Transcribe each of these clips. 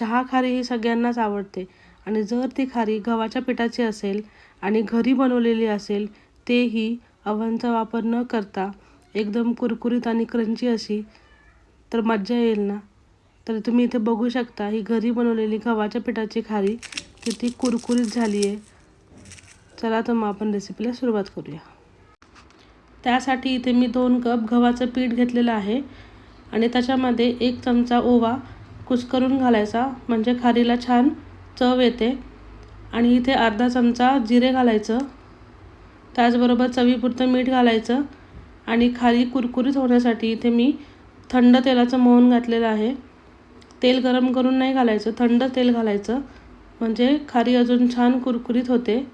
चहा खारी ही सगळ्यांनाच आवडते. आणि जर ती खारी गव्हाच्या पिठाची असेल आणि घरी बनवलेली असेल तेही अवनचा वापर न करता एकदम कुरकुरीत आणि क्रंची अशी तर मज्जा येईल ना? तर तुम्ही इथे बघू शकता ही घरी बनवलेली गव्हाच्या पिठाची खारी किती कुरकुरीत झाली आहे. चला तर मग आपण रेसिपीला सुरुवात करूया. त्यासाठी इथे मी दोन कप गव्हाचं पीठ घेतलेलं आहे. आणि त्याच्यामध्ये एक चमचा ओवा कुस्करून घालायचा. म्हणजे खारीला छान चव येते. आणि इथे अर्धा चमचा जिरे घालायचं. त्याचबरोबर चवीपुरतं मीठ घालायचं. आणि खारी कुरकुरीत होण्यासाठी इथे मी थंड तेलाचं मोहन घातलेलं आहे. तेल गरम करून नाही घालायचं. थंड तेल घालायचं. म्हणजे खारी अजून छान कुरकुरीत होते.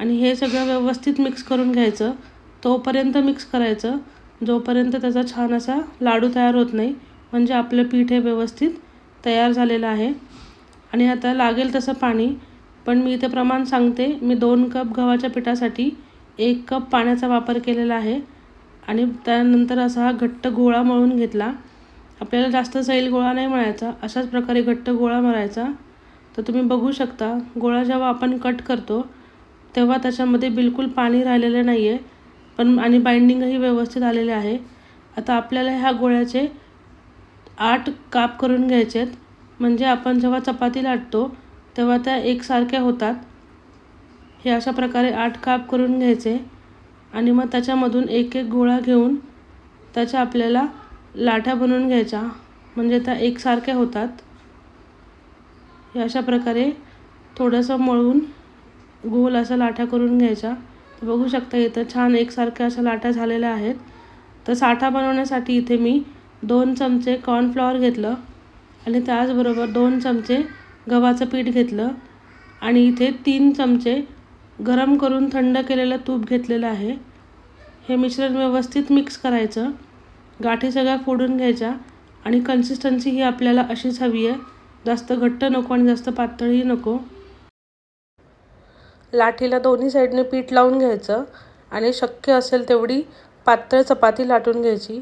आणि हे सगळं व्यवस्थित मिक्स करून घ्यायचं. तोपर्यंत मिक्स करायचं. जोपर्यंत त्याचा छान असा लाडू तयार होत नाही म्हणजे आपलं पीठ हे व्यवस्थित तयार झालेलं आहे. आणि आता लागेल तसं पाणी पण मी इथे प्रमाण सांगते मी दोन कप गव्हाच्या पिठासाठी एक कप पाण्याचा वापर केलेला आहे. आणि त्यानंतर असा हा घट्ट गोळा मळून घेतला. आपल्याला जास्त सैल गोळा नाही मळायचा अशाच प्रकारे घट्ट गोळा मळायचा. तर तुम्ही बघू शकता गोळा जेव्हा आपण कट करतो तेव्हा त्याच्यामध्ये बिलकुल पाणी राहिलेलं नाही आहे पण आणि बाइंडिंगही व्यवस्थित आलेले आहे. आता आपल्याला ह्या गोळ्याचे आठ काप करून घ्यायचे आहेत म्हणजे आपण जेव्हा चपाती लाटतो तेव्हा त्या एकसारख्या होतात. हे अशा प्रकारे आठ काप करून घ्यायचे. आणि मग त्याच्यामधून एक एक गोळा घेऊन त्याच्या आपल्याला लाठ्या बनवून घ्यायच्या. म्हणजे त्या एकसारख्या होतात. हे अशा प्रकारे थोडंसं मळून गोल असा लाठ्या करून घ्यायच्या. बघू शकता इथं छान एकसारख्या अशा लाटा झालेल्या आहेत. तर साठा बनवण्यासाठी इथे मी दोन चमचे कॉर्नफ्लॉवर घेतलं आणि त्याचबरोबर दोन चमचे गव्हाचं पीठ घेतलं आणि इथे तीन चमचे गरम करून थंड केलेलं तूप घेतलेलं आहे. हे मिश्रण व्यवस्थित मिक्स करायचं. गाठी सगळ्या फोडून घ्यायच्या आणि कन्सिस्टन्सी ही आपल्याला अशीच हवी आहे. जास्त घट्ट नको आणि जास्त पातळही नको. लाठीला दोन्ही साईडने पीठ लावून घ्यायचं आणि शक्य असेल तेवढी पातळ चपाती लाटून घ्यायची.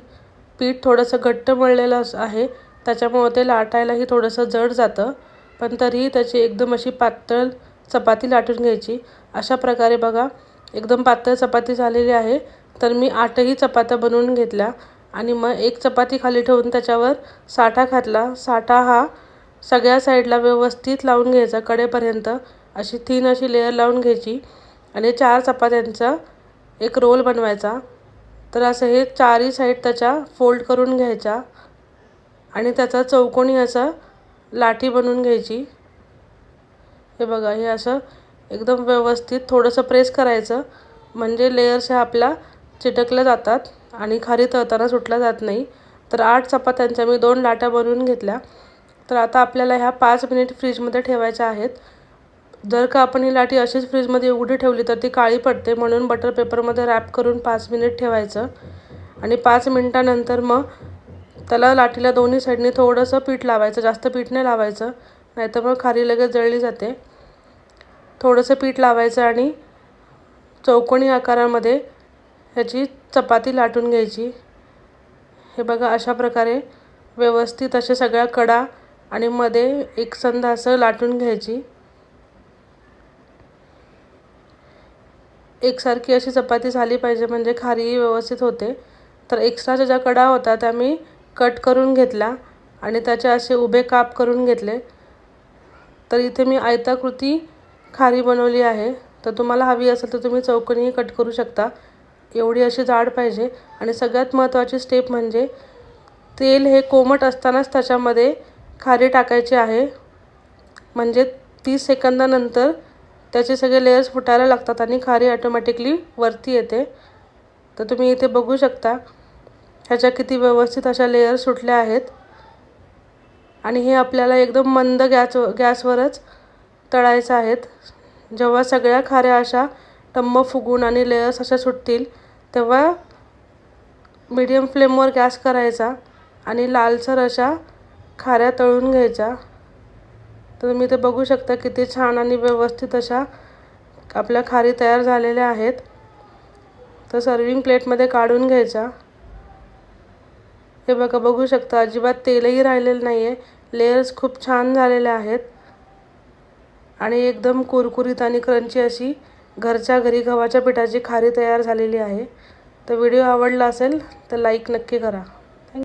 पीठ थोडंसं घट्ट मळलेलं आहे. त्याच्यामुळं ते लाटायलाही थोडंसं जड जातं. पण तरीही त्याची एकदम अशी पातळ चपाती लाटून घ्यायची. अशा प्रकारे बघा एकदम पातळ चपाती झालेली आहे. तर मी आठही चपात्या बनवून घेतल्या आणि मग एक चपाती खाली ठेवून त्याच्यावर साठा घातला. साठा हा सगळ्या साईडला व्यवस्थित लावून घ्यायचा कडेपर्यंत. अशी थीन अशी लेअर लावून घ्यायची आणि चार चपात्यांचा एक रोल बनवायचा. तर असं हे चारही साईड त्याच्या फोल्ड करून घ्यायच्या आणि त्याचा चौकोनी असा लाठी बनवून घ्यायची. हे बघा हे असं एकदम व्यवस्थित थोडंसं प्रेस करायचं. म्हणजे लेयर्स ह्या आपल्या चिटकल्या जातात आणि खारी तळताना सुटल्या जात नाही. तर आठ चपात्यांच्या मी दोन लाट्या बनवून घेतल्या. तर आता आपल्याला ह्या पाच मिनिट फ्रीजमध्ये ठेवायच्या आहेत. जर का आपण ही लाटी अशीच फ्रीजमध्ये उघडी ठेवली तर ती काळी पडते म्हणून बटर पेपरमध्ये रॅप करून पाच मिनिट ठेवायचं. आणि पाच मिनटानंतर मग त्याला लाटीला दोन्ही साईडने थोडंसं पीठ लावायचं जास्त पीठ नाही लावायचं नाहीतर मग खारी लगेच जळली जाते. थोडंसं पीठ लावायचं आणि चौकोनी आकारामध्ये ह्याची चपाती लाटून घ्यायची. हे बघा अशा प्रकारे व्यवस्थित अशा सगळ्या कडा आणि मध्ये एकसंध असं लाटून घ्यायची. एकसारखी अशी चपाती झाली पाहिजे म्हणजे खारीही व्यवस्थित होते. तर एक्स्ट्राच्या ज्या कडा होता त्या मी कट करून घेतला आणि त्याचे असे उभे काप करून घेतले. तर इथे मी आयताकृती खारी बनवली आहे. तर तुम्हाला हवी असेल तर तुम्ही चौकणीही कट करू शकता. एवढी अशी जाड पाहिजे. आणि सगळ्यात महत्त्वाची स्टेप म्हणजे तेल हे कोमट असतानाच त्याच्यामध्ये खारी टाकायची आहे. म्हणजे तीस सेकंदानंतर त्याचे सगळे लेयर्स फुटायला लागतात आणि खारी ऑटोमॅटिकली वरती येते. तर तुम्ही इथे बघू शकता ह्याच्या किती व्यवस्थित अशा लेयर्स सुटल्या आहेत. आणि हे आपल्याला एकदम मंद गॅस गॅसवरच तळायचं आहेत. जेव्हा सगळ्या खाऱ्या अशा टम्म फुगून आणि लेयर्स अशा सुटतील तेव्हा मीडियम फ्लेमवर गॅस करायचा आणि लालसर अशा खाऱ्या तळून घ्यायच्या. तुम्ही ते बघू शकता किती छान आणि व्यवस्थित अशा आपल्या खारी तयार झालेल्या आहेत. तर सर्विंग प्लेटमध्ये काढून घ्यायच्या. हे बघा बघू शकता अजिबात तेलही राहिलेलं नाही आहे लेयर्स खूप छान झालेल्या आहेत. आणि एकदम कुरकुरीत आणि क्रंची अशी घरच्या घरी गव्हाच्या पिठाची खारी तयार झालेली आहे. तर व्हिडिओ आवडला असेल तर लाईक नक्की करा.